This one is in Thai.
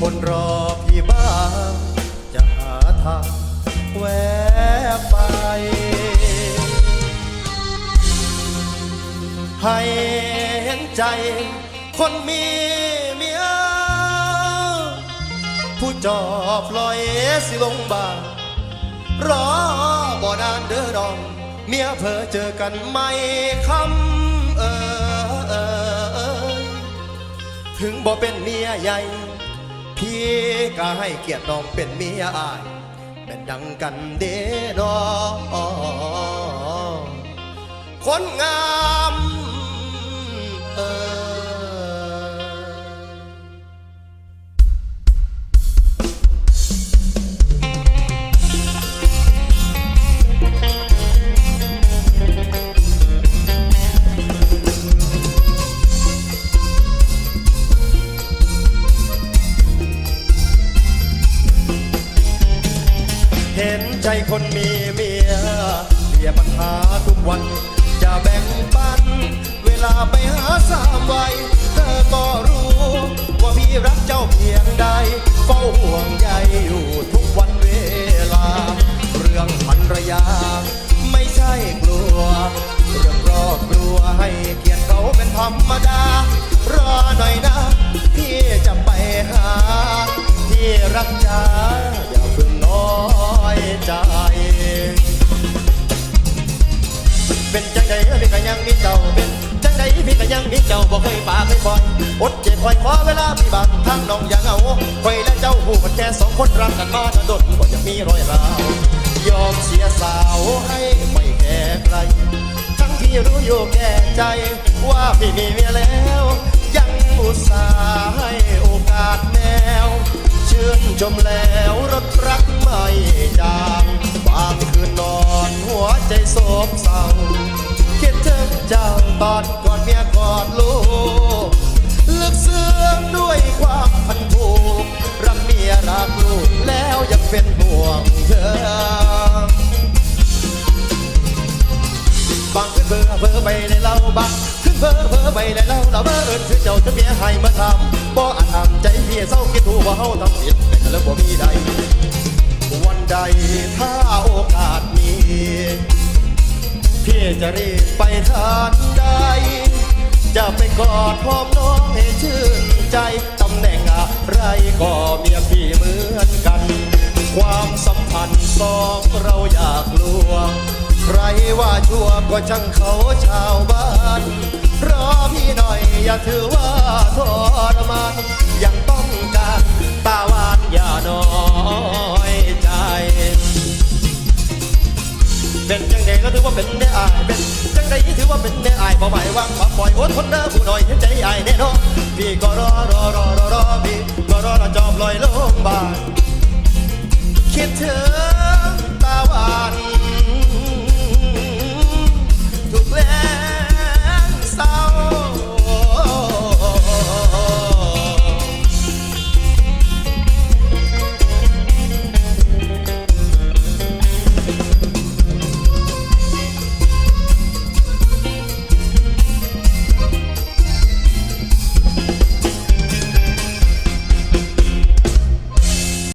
คนรอพี่บ้างจะหาทางแวะไป ให้เห็นใจ คนมีเมียผู้จอบลอยสิลงบางรอบ่นานเด้อดอง เมียเพอเจอกันไม่คำเออเออเอยถึงบ่เป็นเมียใหญ่ พี่ก็ให้เกียรติน้องเป็นเมียอาย เป็นดังกันเด้อคนงาม คนมีเมียเลียปัญหาทุกวัน จะแบ่งปัน เวลาไปหาสามวัยเธอก็รู้ ว่าพี่รักเจ้าเพียงใด เฝ้าห่วงใยอยู่ทุกวันเวลา เรื่องภรรยา ไม่ใช่กลัว เรื่องรอบรัวให้เกียรติเขาเป็นธรรมดา รอหน่อยนะ พี่จะไปหา ที่รักจ้า ใจ เป็นจังใดพี่ก็ยังมีเจ้าเป็นจังใดพี่ก็ยังมีเจ้าบ่เคยปากเคยปล่อยอดเจ็บคอยขอเวลาพี่บางทางน้องอย่างเอาคอยและเจ้าหูกันแค่สองคนรักกันมาจนดนบ่อยากมีรอยร้าวยอมเสียสาวให้ไม่แค่ใครทั้งที่รู้อยู่แก่ใจ ว่าพี่มีเมียแล้วยังอุตส่าห์ให้โอกาสแนวชื่นชมแล้วรถรัก ไม่จางบางคืนนอนหัวใจโศกเศร้าคิดถึงเจ้าตอนกอดเมียกอดลูกลึกซึ้งด้วยความพันผูกรักเมียรักลูกแล้วยังเป็นห่วงเธอบางขึ้นเบอร์เบอร์ไปในเล่าบักขึ้นเบอร์เบอร์ไปในเล่าเราเบอร์เอิญคือเจ้าจะเมียให้มาทำบ่อาจทำใจเพียเศร้าคิดถูกว่าเฮาทำผิดแต่ก็แล้วบ่มีใด ใดถ้าโอกาสมีพี่จะรีบไปทานใด จะไปกอดหอมน้องให้ชื่นใจตำแหน่งอะไรก็เมียพี่เหมือนกัน ความสัมพันธ์สองเราอยากลวงใครว่าชั่วก็ช่างเขาชาวบ้านรอพี่หน่อยอย่าถือว่าทรมานยัง ถือว่าเป็นแม่อายบ่หมายวางความปล่อยอดทนเด้อผู้น้อยเห็นใจอายแน่นอนพี่ก็รอรอรอรอรอพี่ก็รอรอจอบลอยลงบานคิดถึง